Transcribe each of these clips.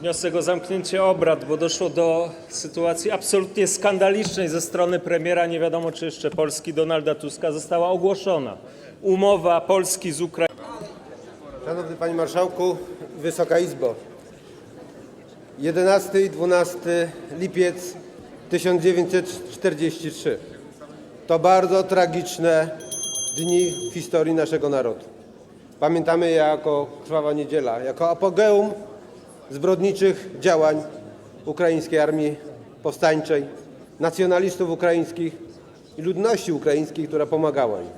Wniosek o zamknięcie obrad, bo doszło do sytuacji absolutnie skandalicznej ze strony premiera, nie wiadomo czy jeszcze Polski, Donalda Tuska. Została ogłoszona umowa Polski z Ukrainą. Szanowny Panie Marszałku, Wysoka Izbo. 11 i 12 lipiec 1943. To bardzo tragiczne dni w historii naszego narodu. Pamiętamy je jako Krwawa Niedziela, jako apogeum zbrodniczych działań ukraińskiej armii powstańczej, nacjonalistów ukraińskich i ludności ukraińskiej, która pomagała im.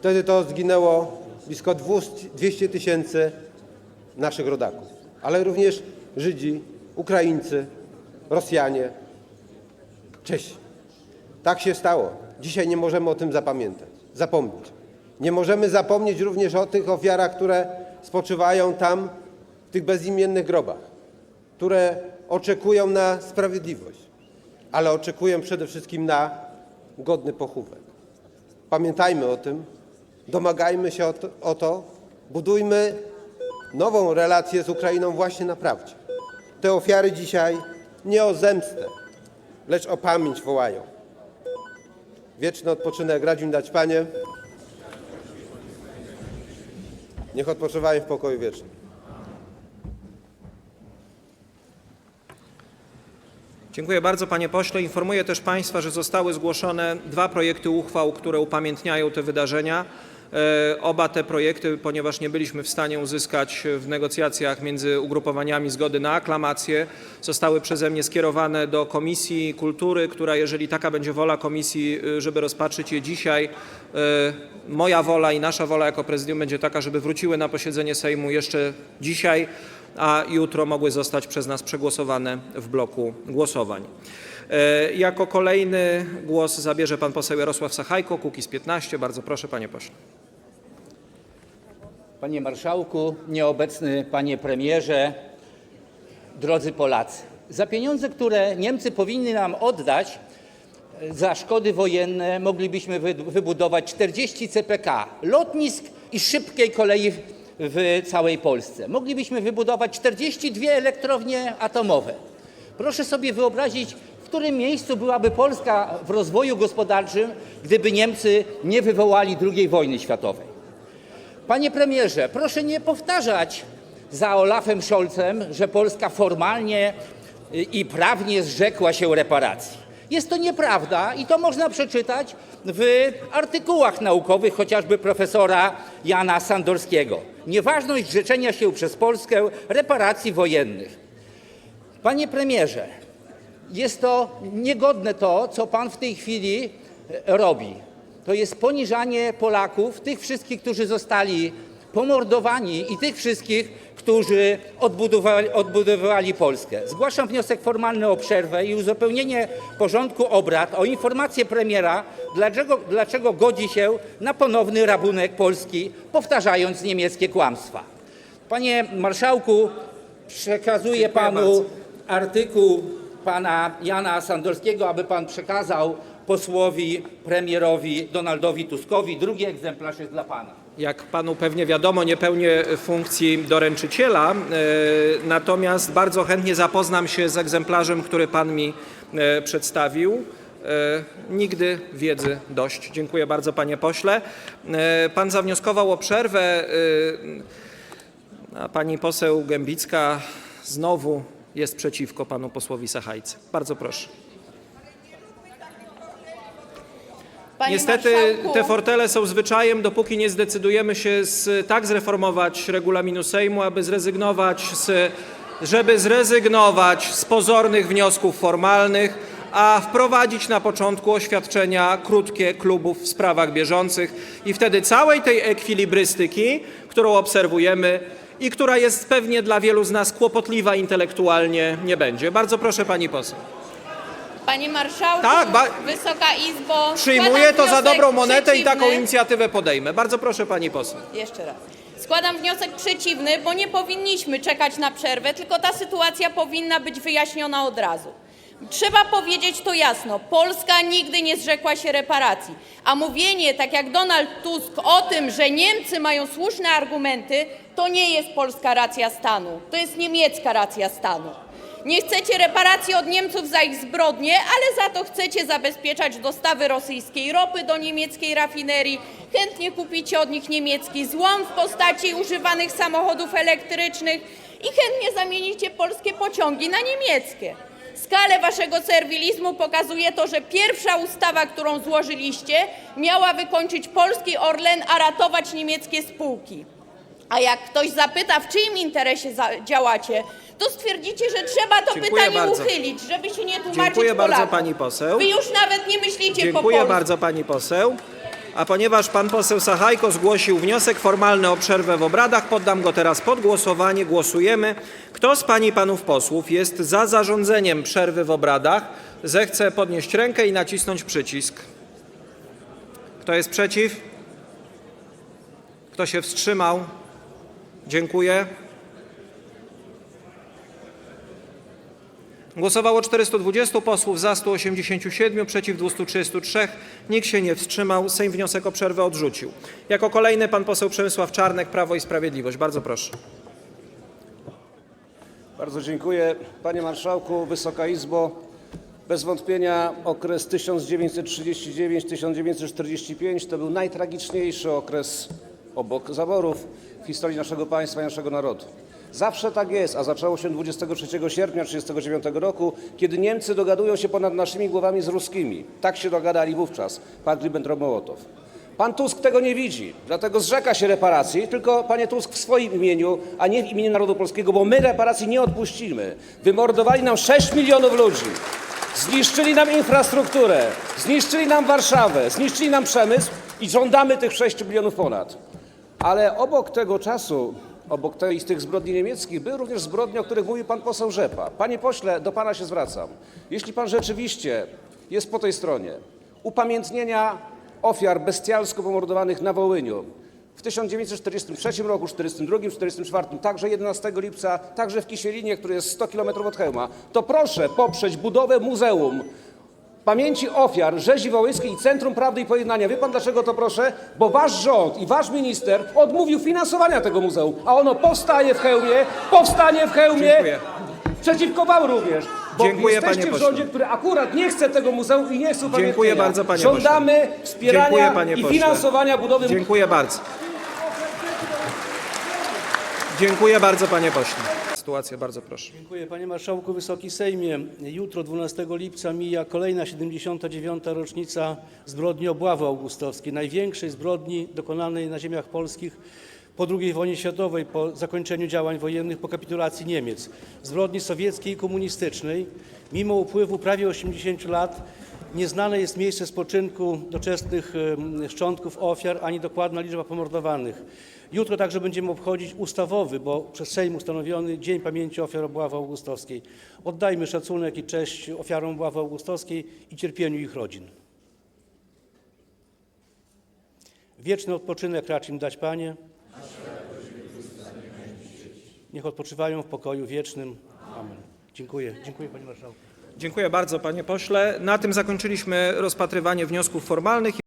Wtedy to zginęło blisko 200 tysięcy naszych rodaków, ale również Żydzi, Ukraińcy, Rosjanie, Czesi. Tak się stało. Dzisiaj nie możemy o tym zapamiętać, zapomnieć. Nie możemy zapomnieć również o tych ofiarach, które spoczywają tam, tych bezimiennych grobach, które oczekują na sprawiedliwość, ale oczekują przede wszystkim na godny pochówek. Pamiętajmy o tym, domagajmy się o to, budujmy nową relację z Ukrainą właśnie na prawdzie. Te ofiary dzisiaj nie o zemstę, lecz o pamięć wołają. Wieczny odpoczynek radzim dać Panie. Niech odpoczywają w pokoju wiecznym. Dziękuję bardzo panie pośle. Informuję też państwa, że zostały zgłoszone dwa projekty uchwał, które upamiętniają te wydarzenia. E, Oba te projekty, ponieważ nie byliśmy w stanie uzyskać w negocjacjach między ugrupowaniami zgody na aklamację, zostały przeze mnie skierowane do Komisji Kultury, która jeżeli taka będzie wola komisji, y, żeby rozpatrzyć je dzisiaj, e, moja wola i nasza wola jako prezydium będzie taka, żeby wróciły na posiedzenie Sejmu jeszcze dzisiaj, a jutro mogły zostać przez nas przegłosowane w bloku głosowań. E, Jako kolejny głos zabierze pan poseł Jarosław Sachajko, Kukiz 15. Bardzo proszę, panie pośle. Panie Marszałku, nieobecny Panie Premierze, drodzy Polacy. Za pieniądze, które Niemcy powinny nam oddać e, za szkody wojenne, moglibyśmy wy- wybudować 40 CPK, lotnisk i szybkiej kolei w- całej Polsce. Moglibyśmy wybudować 42 elektrownie atomowe. Proszę sobie wyobrazić, w którym miejscu byłaby Polska w rozwoju gospodarczym, gdyby Niemcy nie wywołali II wojny światowej. Panie premierze, proszę nie powtarzać za Olafem Scholzem, że Polska formalnie y, i prawnie zrzekła się reparacji. Jest to nieprawda i to można przeczytać w artykułach naukowych chociażby profesora Jana Sandorskiego. Nieważność zrzeczenia się przez Polskę reparacji wojennych. Panie premierze, jest to niegodne to, co pan w tej chwili e, robi. To jest poniżanie Polaków, tych wszystkich, którzy zostali pomordowani i tych wszystkich, którzy odbudowali, odbudowywali Polskę. Zgłaszam wniosek formalny o przerwę i uzupełnienie porządku obrad o informację premiera, dlaczego, dlaczego godzi się na ponowny rabunek Polski, powtarzając niemieckie kłamstwa. Panie marszałku, przekazuję panu artykuł pana Jana Sandorskiego, aby pan przekazał posłowi, premierowi Donaldowi Tuskowi. Drugi egzemplarz jest dla pana. Jak panu pewnie wiadomo, nie pełnię funkcji doręczyciela, e, natomiast bardzo chętnie zapoznam się z egzemplarzem, który pan mi e, przedstawił. E, Nigdy wiedzy dość. Dziękuję bardzo, panie pośle. Pan zawnioskował o przerwę. A pani poseł Gębicka znowu jest przeciwko panu posłowi Sachajce. Bardzo proszę. Panie Niestety marszałku, te fortele są zwyczajem, dopóki nie zdecydujemy się z, tak zreformować regulaminu Sejmu, aby zrezygnować z, żeby zrezygnować z pozornych wniosków formalnych, a wprowadzić na początku oświadczenia krótkie klubów w sprawach bieżących i wtedy całej tej ekwilibrystyki, którą obserwujemy i która jest pewnie dla wielu z nas kłopotliwa intelektualnie, nie będzie. Bardzo proszę pani poseł. Panie marszałku, Tak, ba- Wysoka Izbo, Przyjmuję składam to za wniosek dobrą monetę i taką przeciwny. inicjatywę podejmę. Bardzo proszę pani poseł. Jeszcze raz. Składam wniosek przeciwny, bo nie powinniśmy czekać na przerwę, tylko ta sytuacja powinna być wyjaśniona od razu. Trzeba powiedzieć to jasno. Polska nigdy nie zrzekła się reparacji. A mówienie, tak jak Donald Tusk, o tym, że Niemcy mają słuszne argumenty, to nie jest polska racja stanu. To jest niemiecka racja stanu. Nie chcecie reparacji od Niemców za ich zbrodnie, ale za to chcecie zabezpieczać dostawy rosyjskiej ropy do niemieckiej rafinerii. Chętnie kupicie od nich niemiecki złom w postaci używanych samochodów elektrycznych i chętnie zamienicie polskie pociągi na niemieckie. Skalę waszego serwilizmu pokazuje to, że pierwsza ustawa, którą złożyliście, miała wykończyć polski Orlen, a ratować niemieckie spółki. A jak ktoś zapyta, w czyim interesie działacie, to stwierdzicie, że trzeba to Dziękuję pytanie bardzo. uchylić, żeby się nie tłumaczyć Dziękuję bardzo Polakom. pani poseł. Wy już nawet nie myślicie po Dziękuję polsku. bardzo pani poseł. A ponieważ pan poseł Sachajko zgłosił wniosek formalny o przerwę w obradach, poddam go teraz pod głosowanie. Głosujemy. Kto z pań i panów posłów jest za zarządzeniem przerwy w obradach, zechce podnieść rękę i nacisnąć przycisk. Kto jest przeciw? Kto się wstrzymał? Dziękuję. Głosowało 420 posłów, za 187, przeciw 233. Nikt się nie wstrzymał. Sejm wniosek o przerwę odrzucił. Jako kolejny pan poseł Przemysław Czarnek, Prawo i Sprawiedliwość. Bardzo proszę. Bardzo dziękuję. Panie Marszałku, Wysoka Izbo, bez wątpienia okres 1939-1945 to był najtragiczniejszy okres obok zaborów w historii naszego państwa i naszego narodu. Zawsze tak jest, a zaczęło się 23 sierpnia 1939 roku, kiedy Niemcy dogadują się ponad naszymi głowami z ruskimi. Tak się dogadali wówczas, pakt Ribbentrop-Mołotow. Pan Tusk tego nie widzi, dlatego zrzeka się reparacji, tylko panie Tusk w swoim imieniu, a nie w imieniu narodu polskiego, bo my reparacji nie odpuścimy. Wymordowali nam 6 milionów ludzi, zniszczyli nam infrastrukturę, zniszczyli nam Warszawę, zniszczyli nam przemysł i żądamy tych 6 milionów ponad. Ale obok tego czasu, obok tej, tych zbrodni niemieckich, były również zbrodnie, o których mówił pan poseł Rzepa. Panie pośle, do pana się zwracam. Jeśli pan rzeczywiście jest po tej stronie upamiętnienia ofiar bestialsko pomordowanych na Wołyniu w 1943 roku, 1942, 1944, także 11 lipca, także w Kisielinie, który jest 100 km od Chełma, to proszę poprzeć budowę muzeum pamięci ofiar rzezi wołyńskiej i Centrum Prawdy i Pojednania. Wie pan dlaczego to proszę? Bo wasz rząd i wasz minister odmówił finansowania tego muzeum, a ono powstaje w Chełmie, powstanie w Chełmie, Dziękuję. przeciwko wam również. Bo Dziękuję, jesteście panie w pośle. rządzie, który akurat nie chce tego muzeum i nie chce upamiętnienia. Dziękuję bardzo, panie pośle. Żądamy wspierania Dziękuję, i finansowania budowy Dziękuję bardzo. Dziękuję bardzo, panie pośle. Sytuacja, bardzo proszę. Dziękuję Panie Marszałku, Wysoki Sejmie. Jutro 12 lipca mija kolejna 79. rocznica zbrodni obławy augustowskiej, największej zbrodni dokonanej na ziemiach polskich po II wojnie światowej, po zakończeniu działań wojennych, po kapitulacji Niemiec. Zbrodni sowieckiej i komunistycznej. Mimo upływu prawie 80 lat nieznane jest miejsce spoczynku doczesnych szczątków ofiar, ani dokładna liczba pomordowanych. Jutro także będziemy obchodzić ustawowy, bo przez Sejm ustanowiony Dzień Pamięci Ofiar Obławy Augustowskiej. Oddajmy szacunek i cześć ofiarom obławy augustowskiej i cierpieniu ich rodzin. Wieczny odpoczynek racz im dać, Panie. Niech odpoczywają w pokoju wiecznym. Amen. Dziękuję. Dziękuję Panie Marszałku. Dziękuję bardzo, panie pośle. Na tym zakończyliśmy rozpatrywanie wniosków formalnych.